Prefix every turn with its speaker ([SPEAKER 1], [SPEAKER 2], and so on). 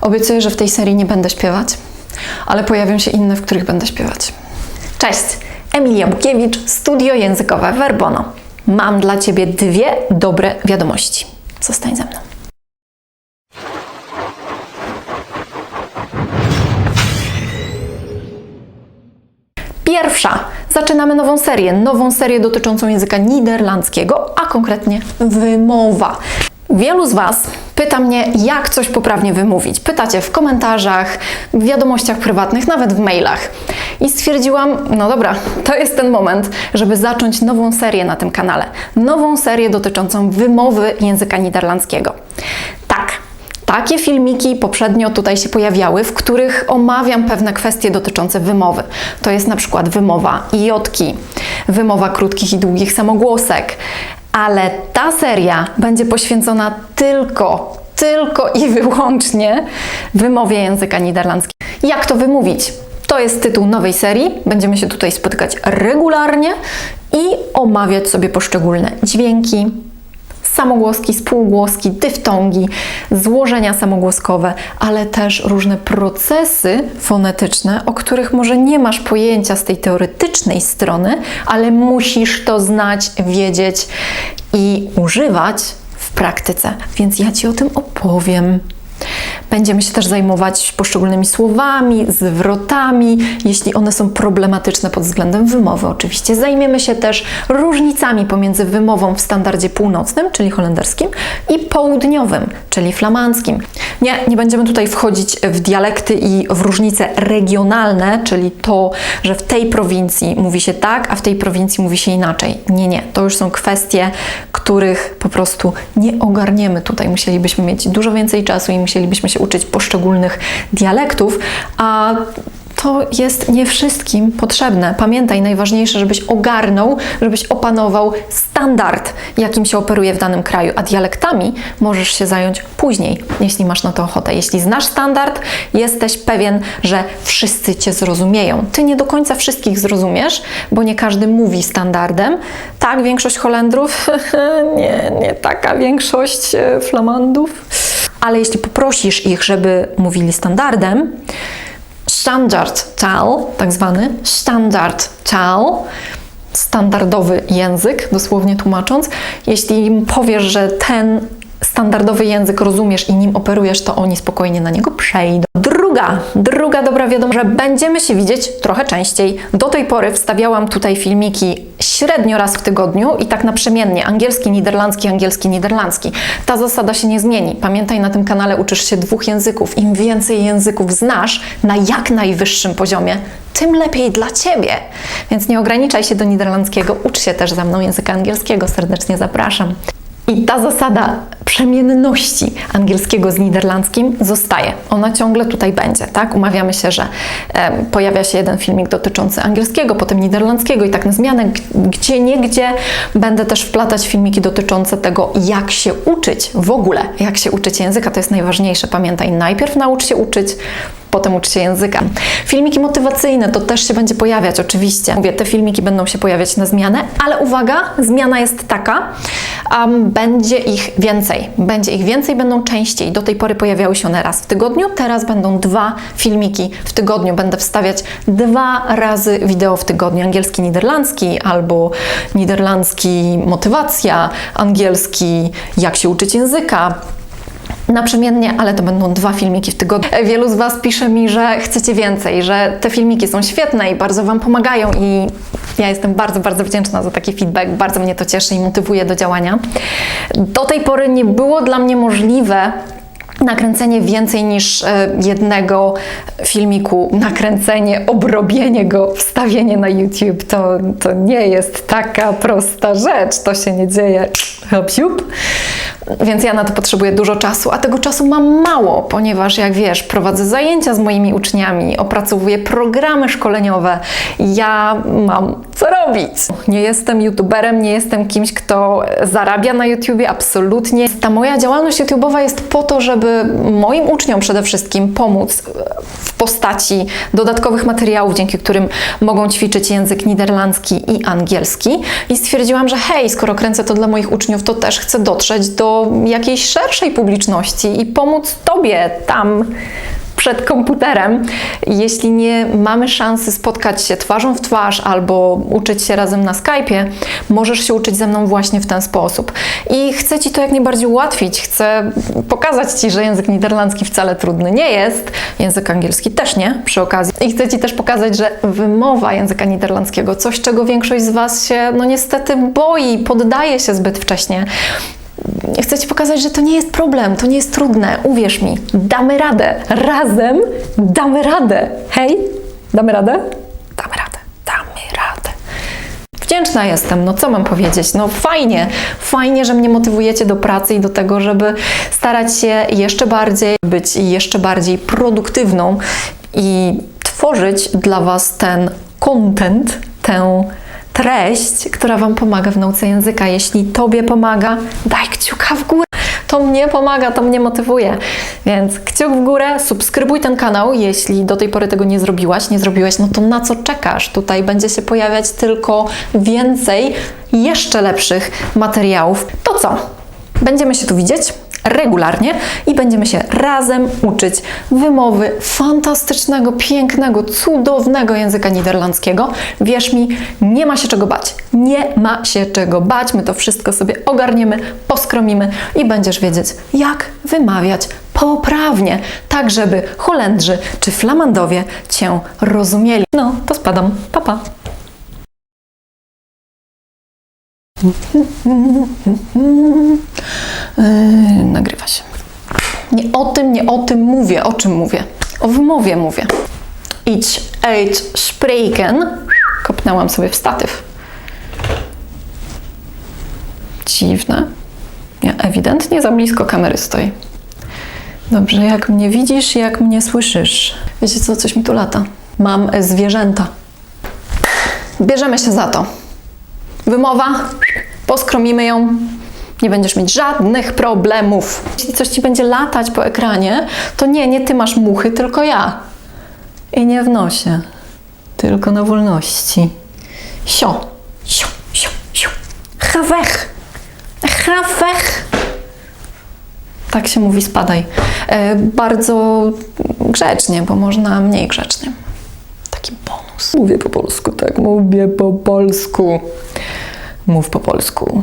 [SPEAKER 1] Obiecuję, że w tej serii nie będę śpiewać, ale pojawią się inne, w których będę śpiewać. Cześć! Emilia Bukiewicz, studio językowe Verbono. Mam dla Ciebie dwie dobre wiadomości. Zostań ze mną. Pierwsza. Zaczynamy nową serię. Nową serię dotyczącą języka niderlandzkiego, a konkretnie wymowa. Wielu z Was pyta mnie, jak coś poprawnie wymówić. Pytacie w komentarzach, w wiadomościach prywatnych, nawet w mailach. I stwierdziłam, no dobra, to jest ten moment, żeby zacząć nową serię na tym kanale. Nową serię dotyczącą wymowy języka niderlandzkiego. Tak, takie filmiki poprzednio tutaj się pojawiały, w których omawiam pewne kwestie dotyczące wymowy. To jest na przykład wymowa jotki, wymowa krótkich i długich samogłosek, ale ta seria będzie poświęcona tylko, tylko i wyłącznie wymowie języka niderlandzkiego. Jak to wymówić? To jest tytuł nowej serii. Będziemy się tutaj spotykać regularnie i omawiać sobie poszczególne dźwięki, samogłoski, spółgłoski, dyftongi, złożenia samogłoskowe, ale też różne procesy fonetyczne, o których może nie masz pojęcia z tej teoretycznej strony, ale musisz to znać, wiedzieć i używać w praktyce. Więc ja Ci o tym opowiem. Będziemy się też zajmować poszczególnymi słowami, zwrotami, jeśli one są problematyczne pod względem wymowy. Oczywiście zajmiemy się też różnicami pomiędzy wymową w standardzie północnym, czyli holenderskim, i południowym, czyli flamandzkim. Nie, nie będziemy tutaj wchodzić w dialekty i w różnice regionalne, czyli to, że w tej prowincji mówi się tak, a w tej prowincji mówi się inaczej. Nie, nie. To już są kwestie, których po prostu nie ogarniemy tutaj. Musielibyśmy mieć dużo więcej czasu i musielibyśmy się uczyć poszczególnych dialektów, a to jest nie wszystkim potrzebne. Pamiętaj, najważniejsze, żebyś ogarnął, żebyś opanował standard, jakim się operuje w danym kraju, a dialektami możesz się zająć później, jeśli masz na to ochotę. Jeśli znasz standard, jesteś pewien, że wszyscy Cię zrozumieją. Ty nie do końca wszystkich zrozumiesz, bo nie każdy mówi standardem. Tak, większość Holendrów, nie, nie taka większość e, Flamandów. Ale jeśli poprosisz ich, żeby mówili standardem, standard taal, tak zwany standard taal, standardowy język, dosłownie tłumacząc. Jeśli im powiesz, że ten standardowy język rozumiesz i nim operujesz, to oni spokojnie na niego przejdą. Druga, druga dobra wiadomość, że będziemy się widzieć trochę częściej. Do tej pory wstawiałam tutaj filmiki średnio raz w tygodniu i tak naprzemiennie. Angielski, niderlandzki, angielski, niderlandzki. Ta zasada się nie zmieni. Pamiętaj, na tym kanale uczysz się dwóch języków. Im więcej języków znasz na jak najwyższym poziomie, tym lepiej dla Ciebie. Więc nie ograniczaj się do niderlandzkiego, ucz się też ze mną języka angielskiego. Serdecznie zapraszam. I ta zasada przemienności angielskiego z niderlandzkim zostaje. Ona ciągle tutaj będzie, tak? Umawiamy się, że e, pojawia się jeden filmik dotyczący angielskiego, potem niderlandzkiego i tak na zmianę, gdzie niegdzie będę też wplatać filmiki dotyczące tego, jak się uczyć w ogóle, jak się uczyć języka. To jest najważniejsze. Pamiętaj, najpierw naucz się uczyć, potem ucz się języka. Filmiki motywacyjne to też się będzie pojawiać, oczywiście. Mówię, te filmiki będą się pojawiać na zmianę, ale uwaga, zmiana jest taka, um, będzie ich więcej. Będzie ich więcej, będą częściej. Do tej pory pojawiały się one raz w tygodniu, teraz będą dwa filmiki w tygodniu. Będę wstawiać dwa razy wideo w tygodniu. Angielski, niderlandzki albo niderlandzki motywacja, angielski jak się uczyć języka naprzemiennie, ale to będą dwa filmiki w tygodniu. Wielu z Was pisze mi, że chcecie więcej, że te filmiki są świetne i bardzo Wam pomagają i ja jestem bardzo, bardzo wdzięczna za taki feedback, bardzo mnie to cieszy i motywuje do działania. Do tej pory nie było dla mnie możliwe nakręcenie więcej niż e, jednego filmiku, nakręcenie, obrobienie go, wstawienie na YouTube, to, to nie jest taka prosta rzecz. To się nie dzieje hop, siup. Więc ja na to potrzebuję dużo czasu, a tego czasu mam mało, ponieważ jak wiesz, prowadzę zajęcia z moimi uczniami, opracowuję programy szkoleniowe. Ja mam co robić. Nie jestem youtuberem, nie jestem kimś, kto zarabia na YouTubie, absolutnie. Ta moja działalność YouTubeowa jest po to, żeby moim uczniom przede wszystkim pomóc w postaci dodatkowych materiałów, dzięki którym mogą ćwiczyć język niderlandzki i angielski. I stwierdziłam, że hej, skoro kręcę to dla moich uczniów, to też chcę dotrzeć do jakiejś szerszej publiczności i pomóc Tobie tam przed komputerem. Jeśli nie mamy szansy spotkać się twarzą w twarz albo uczyć się razem na Skype'ie, możesz się uczyć ze mną właśnie w ten sposób. I chcę Ci to jak najbardziej ułatwić. Chcę pokazać Ci, że język niderlandzki wcale trudny nie jest. Język angielski też nie, przy okazji. I chcę Ci też pokazać, że wymowa języka niderlandzkiego, coś czego większość z Was się, no niestety boi, poddaje się zbyt wcześnie. Chcę Ci pokazać, że to nie jest problem, to nie jest trudne. Uwierz mi, damy radę. Razem damy radę. Hej, damy radę? Damy radę, damy radę. Wdzięczna jestem, no co mam powiedzieć? No fajnie, fajnie, że mnie motywujecie do pracy i do tego, żeby starać się jeszcze bardziej być jeszcze bardziej produktywną i tworzyć dla Was ten content, tę treść, która Wam pomaga w nauce języka. Jeśli Tobie pomaga, daj kciuka w górę. To mnie pomaga, to mnie motywuje. Więc kciuk w górę, subskrybuj ten kanał. Jeśli do tej pory tego nie zrobiłaś, nie zrobiłeś, no to na co czekasz? Tutaj będzie się pojawiać tylko więcej jeszcze lepszych materiałów. To co? Będziemy się tu widzieć regularnie i będziemy się razem uczyć wymowy fantastycznego, pięknego, cudownego języka niderlandzkiego. Wierz mi, nie ma się czego bać. Nie ma się czego bać. My to wszystko sobie ogarniemy, poskromimy i będziesz wiedzieć, jak wymawiać poprawnie, tak żeby Holendrzy czy Flamandowie Cię rozumieli. No, to spadam. Pa, pa. Yy, nagrywa się. Nie o tym, nie o tym mówię. O czym mówię? O wymowie mówię. Idź, eet, spreken. Kopnęłam sobie w statyw. Dziwne. Ja ewidentnie za blisko kamery stoi. Dobrze, jak mnie widzisz, jak mnie słyszysz. Wiecie co, coś mi tu lata. Mam zwierzęta. Bierzemy się za to. Wymowa, poskromimy ją, nie będziesz mieć żadnych problemów. Jeśli coś ci będzie latać po ekranie, to nie, nie ty masz muchy, tylko ja. I nie w nosie, tylko na wolności. Sio, sio, sio, sio. Hawech, hawech. Tak się mówi, spadaj. E, bardzo grzecznie, bo można mniej grzecznie. Taki bonus. Mówię po polsku, tak, mówię po polsku. Mów po polsku.